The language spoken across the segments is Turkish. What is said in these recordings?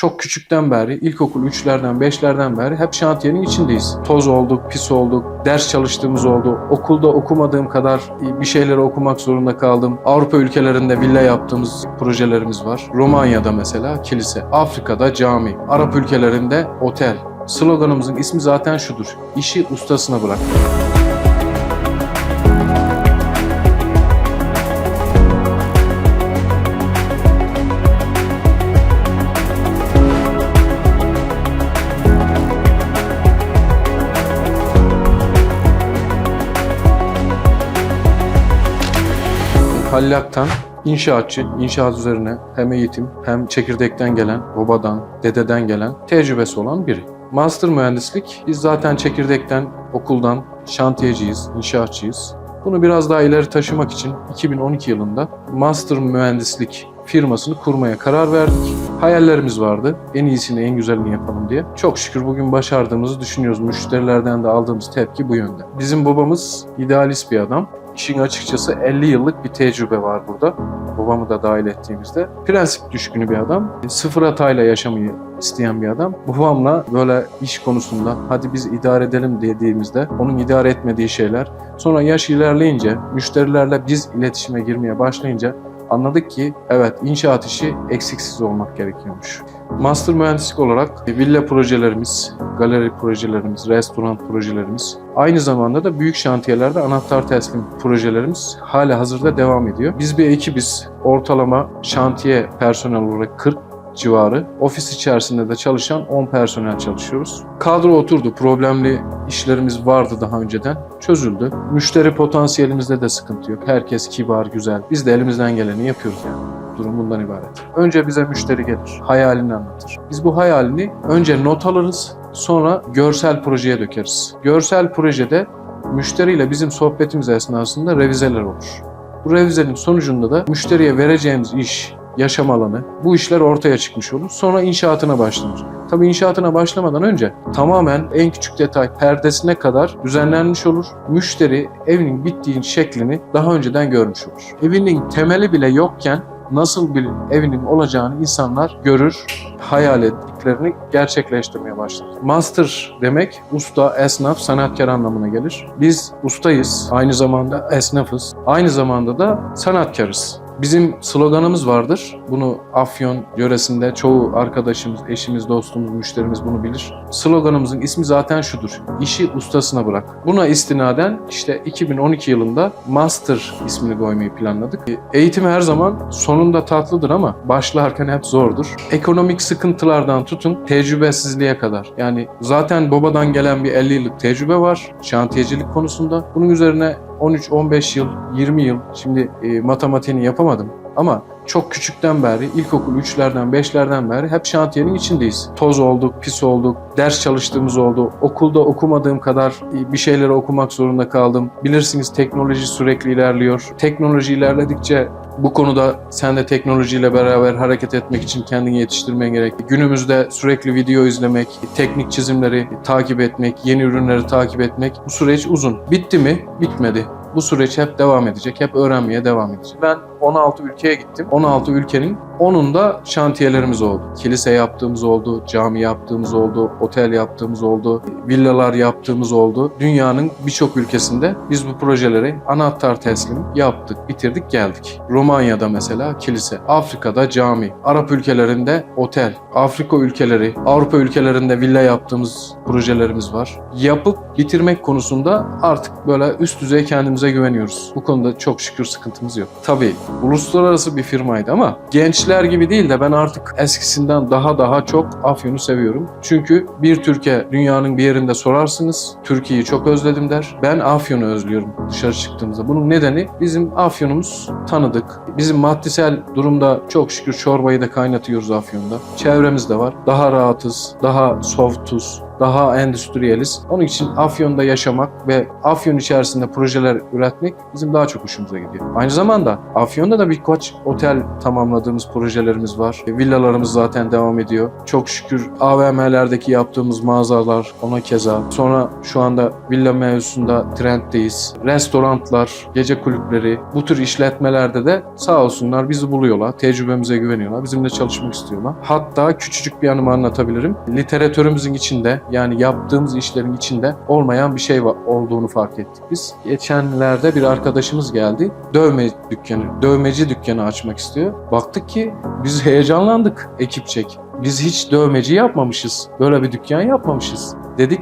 çok küçükten beri, ilkokul 3'lerden 5'lerden beri hep şantiyenin içindeyiz. Toz olduk, pis olduk, ders çalıştığımız oldu. Okulda okumadığım kadar bir şeyleri okumak zorunda kaldım. Avrupa ülkelerinde villa yaptığımız projelerimiz var. Romanya'da mesela kilise, Afrika'da cami, Arap ülkelerinde otel. Sloganımızın ismi zaten şudur. İşi ustasına bırak. Hallak'tan inşaatçı, inşaat üzerine hem eğitim hem çekirdekten gelen, babadan, dededen gelen tecrübesi olan biri. Master mühendislik, biz zaten çekirdekten, okuldan şantiyeciyiz, inşaatçıyız. Bunu biraz daha ileri taşımak için 2012 yılında master mühendislik firmasını kurmaya karar verdik. Hayallerimiz vardı. En iyisini, en güzelini yapalım diye. Çok şükür bugün başardığımızı düşünüyoruz. Müşterilerden de aldığımız tepki bu yönde. Bizim babamız idealist bir adam. İşin açıkçası 50 yıllık bir tecrübe var burada. Babamı da dahil ettiğimizde. Prensip düşkünü bir adam. Sıfır hatayla yaşamayı isteyen bir adam. Babamla böyle iş konusunda hadi biz idare edelim dediğimizde onun idare etmediği şeyler. Sonra yaş ilerleyince müşterilerle biz iletişime girmeye başlayınca anladık ki evet inşaat işi eksiksiz olmak gerekiyormuş. Master mühendislik olarak villa projelerimiz, galeri projelerimiz, restoran projelerimiz, aynı zamanda da büyük şantiyelerde anahtar teslim projelerimiz hala hazırda devam ediyor. Biz bir ekibiz. Ortalama şantiye personel olarak 40 civarı. Ofis içerisinde de çalışan 10 personel çalışıyoruz. Kadro oturdu. Problemli işlerimiz vardı daha önceden. Çözüldü. Müşteri potansiyelimizde de sıkıntı yok. Herkes kibar, güzel. Biz de elimizden geleni yapıyoruz yani. Durum bundan ibaret. Önce bize müşteri gelir. Hayalini anlatır. Biz bu hayalini önce not alırız. Sonra görsel projeye dökeriz. Görsel projede müşteriyle bizim sohbetimiz esnasında revizeler olur. Bu revizenin sonucunda da müşteriye vereceğimiz iş, yaşam alanı, bu işler ortaya çıkmış olur. Sonra inşaatına başlanır. Tabii inşaatına başlamadan önce tamamen en küçük detay perdesine kadar düzenlenmiş olur. Müşteri evinin bittiğin şeklini daha önceden görmüş olur. Evinin temeli bile yokken nasıl bir evinin olacağını insanlar görür, hayal ettiklerini gerçekleştirmeye başlar. Master demek usta, esnaf, sanatkar anlamına gelir. Biz ustayız, aynı zamanda esnafız, aynı zamanda da sanatkarız. Bizim sloganımız vardır. Bunu Afyon yöresinde çoğu arkadaşımız, eşimiz, dostumuz, müşterimiz bunu bilir. Sloganımızın ismi zaten şudur. İşi ustasına bırak. Buna istinaden işte 2012 yılında Master ismini koymayı planladık. Eğitim her zaman sonunda tatlıdır ama başlarken hep zordur. Ekonomik sıkıntılardan tutun tecrübesizliğe kadar. Yani zaten babadan gelen bir 50 yıllık tecrübe var şantiyecilik konusunda. Bunun üzerine 13-15 yıl, 20 yıl şimdi e, matematiğini yapamadım ama çok küçükten beri, ilkokul 3'lerden 5'lerden beri hep şantiyenin içindeyiz. Toz olduk, pis olduk, ders çalıştığımız oldu. Okulda okumadığım kadar e, bir şeyleri okumak zorunda kaldım. Bilirsiniz teknoloji sürekli ilerliyor. Teknoloji ilerledikçe bu konuda sen de teknolojiyle beraber hareket etmek için kendini yetiştirmen gerek. Günümüzde sürekli video izlemek, teknik çizimleri takip etmek, yeni ürünleri takip etmek bu süreç uzun. Bitti mi? Bitmedi. Bu süreç hep devam edecek, hep öğrenmeye devam edecek. Ben 16 ülkeye gittim. 16 ülkenin 10'unda şantiyelerimiz oldu. Kilise yaptığımız oldu, cami yaptığımız oldu, otel yaptığımız oldu, villalar yaptığımız oldu. Dünyanın birçok ülkesinde biz bu projeleri anahtar teslim yaptık, bitirdik, geldik. Romanya'da mesela kilise, Afrika'da cami, Arap ülkelerinde otel, Afrika ülkeleri, Avrupa ülkelerinde villa yaptığımız projelerimiz var. Yapıp bitirmek konusunda artık böyle üst düzey kendimize güveniyoruz. Bu konuda çok şükür sıkıntımız yok. Tabii uluslararası bir firmaydı ama gençler gibi değil de ben artık eskisinden daha daha çok Afyon'u seviyorum. Çünkü bir Türkiye dünyanın bir yerinde sorarsınız Türkiye'yi çok özledim der. Ben Afyon'u özlüyorum dışarı çıktığımızda. Bunun nedeni bizim Afyon'umuz tanıdık. Bizim maddisel durumda çok şükür çorbayı da kaynatıyoruz Afyon'da. Çevremiz de var. Daha rahatız, daha softuz, daha endüstriyeliz. Onun için Afyon'da yaşamak ve Afyon içerisinde projeler üretmek bizim daha çok hoşumuza gidiyor. Aynı zamanda Afyon'da da birkaç otel tamamladığımız projelerimiz var. E, Villalarımız zaten devam ediyor. Çok şükür AVM'lerdeki yaptığımız mağazalar ona keza. Sonra şu anda villa mevzusunda trenddeyiz. Restoranlar, gece kulüpleri, bu tür işletmelerde de sağ olsunlar bizi buluyorlar. Tecrübemize güveniyorlar. Bizimle çalışmak istiyorlar. Hatta küçücük bir anımı anlatabilirim. Literatürümüzün içinde yani yaptığımız işlerin içinde olmayan bir şey olduğunu fark ettik biz. Geçenlerde bir arkadaşımız geldi. Dövme dükkanı, dövmeci dükkanı açmak istiyor. Baktık ki biz heyecanlandık ekipçek. Biz hiç dövmeci yapmamışız. Böyle bir dükkan yapmamışız. Dedik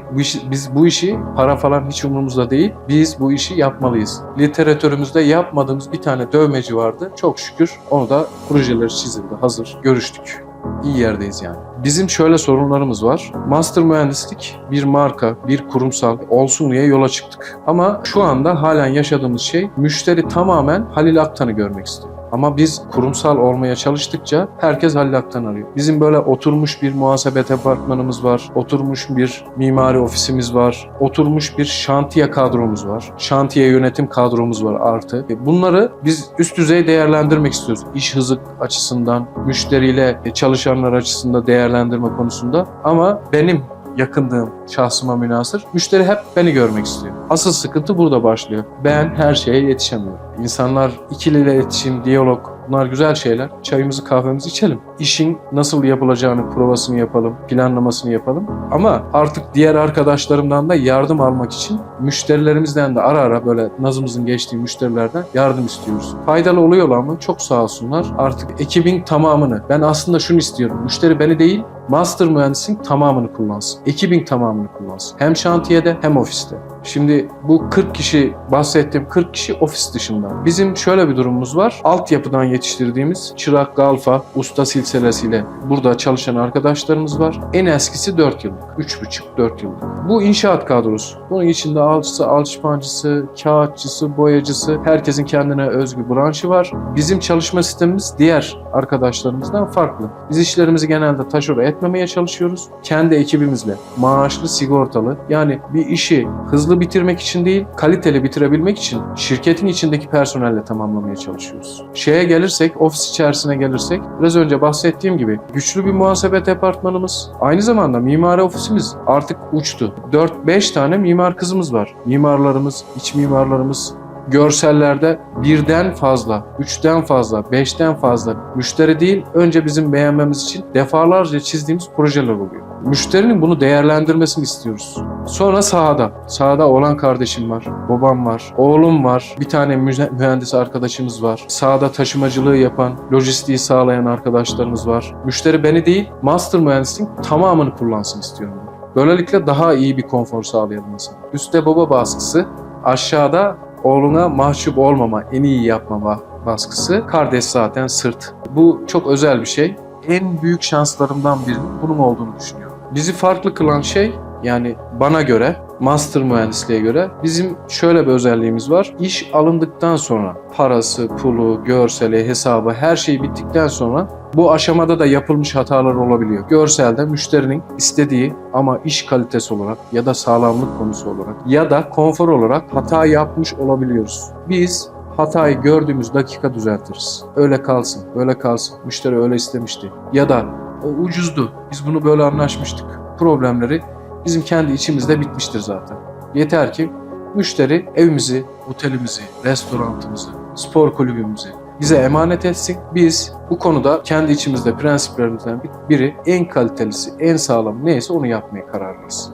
biz bu işi para falan hiç umurumuzda değil. Biz bu işi yapmalıyız. Literatürümüzde yapmadığımız bir tane dövmeci vardı. Çok şükür onu da projeleri çizildi. Hazır. Görüştük. İyi yerdeyiz yani. Bizim şöyle sorunlarımız var. Master mühendislik bir marka, bir kurumsal olsun diye yola çıktık. Ama şu anda halen yaşadığımız şey müşteri tamamen Halil Aktan'ı görmek istiyor. Ama biz kurumsal olmaya çalıştıkça herkes Halil Aktan arıyor. Bizim böyle oturmuş bir muhasebe departmanımız var, oturmuş bir mimari ofisimiz var, oturmuş bir şantiye kadromuz var, şantiye yönetim kadromuz var artı. E, Bunları biz üst düzey değerlendirmek istiyoruz. İş hızı açısından, müşteriyle çalışanlar açısından değerlendirme konusunda. Ama benim yakındığım şahsıma münasır. Müşteri hep beni görmek istiyor. Asıl sıkıntı burada başlıyor. Ben her şeye yetişemiyorum. İnsanlar ikili iletişim, diyalog bunlar güzel şeyler. Çayımızı kahvemizi içelim. İşin nasıl yapılacağını provasını yapalım, planlamasını yapalım. Ama artık diğer arkadaşlarımdan da yardım almak için müşterilerimizden de ara ara böyle nazımızın geçtiği müşterilerden yardım istiyoruz. Faydalı oluyorlar mı? Çok sağ olsunlar. Artık ekibin tamamını ben aslında şunu istiyorum. Müşteri beni değil master mühendisin tamamını kullansın. Ekibin tamamını kullansın. Hem şantiyede hem ofiste. Şimdi bu 40 kişi bahsettiğim 40 kişi ofis dışında. Bizim şöyle bir durumumuz var. Altyapıdan yetiştirdiğimiz çırak, galfa, usta silsilesiyle burada çalışan arkadaşlarımız var. En eskisi 4 yıllık. 3,5-4 yıllık. Bu inşaat kadrosu. Bunun içinde alçısı, alçıpancısı, kağıtçısı, boyacısı, herkesin kendine özgü branşı var. Bizim çalışma sistemimiz diğer arkadaşlarımızdan farklı. Biz işlerimizi genelde taşora etmemeye çalışıyoruz. Kendi ekibimizle maaşlı, sigortalı yani bir işi hızlı bitirmek için değil, kaliteli bitirebilmek için şirketin içindeki personelle tamamlamaya çalışıyoruz. Şeye gelirsek, ofis içerisine gelirsek, biraz önce bahsettiğim gibi güçlü bir muhasebe departmanımız, aynı zamanda mimari ofisimiz artık uçtu. 4-5 tane mimar kızımız var. Mimarlarımız, iç mimarlarımız, görsellerde birden fazla, üçten fazla, beşten fazla müşteri değil, önce bizim beğenmemiz için defalarca çizdiğimiz projeler oluyor. Müşterinin bunu değerlendirmesini istiyoruz. Sonra sahada. Sahada olan kardeşim var, babam var, oğlum var, bir tane mühendis arkadaşımız var. Sahada taşımacılığı yapan, lojistiği sağlayan arkadaşlarımız var. Müşteri beni değil, master mühendisliğin tamamını kullansın istiyorum. Böylelikle daha iyi bir konfor sağlayalım insan. Üstte baba baskısı, aşağıda oğluna mahcup olmama, en iyi yapmama baskısı. Kardeş zaten sırt. Bu çok özel bir şey. En büyük şanslarımdan birinin bunun olduğunu düşünüyorum. Bizi farklı kılan şey yani bana göre, master mühendisliğe göre bizim şöyle bir özelliğimiz var. İş alındıktan sonra parası, pulu, görseli, hesabı her şey bittikten sonra bu aşamada da yapılmış hatalar olabiliyor. Görselde müşterinin istediği ama iş kalitesi olarak ya da sağlamlık konusu olarak ya da konfor olarak hata yapmış olabiliyoruz. Biz hatayı gördüğümüz dakika düzeltiriz. Öyle kalsın, böyle kalsın. Müşteri öyle istemişti. Ya da o ucuzdu. Biz bunu böyle anlaşmıştık. Problemleri bizim kendi içimizde bitmiştir zaten. Yeter ki müşteri evimizi, otelimizi, restorantımızı, spor kulübümüzü bize emanet etsin. Biz bu konuda kendi içimizde prensiplerimizden biri en kalitelisi, en sağlam neyse onu yapmaya kararlıyız.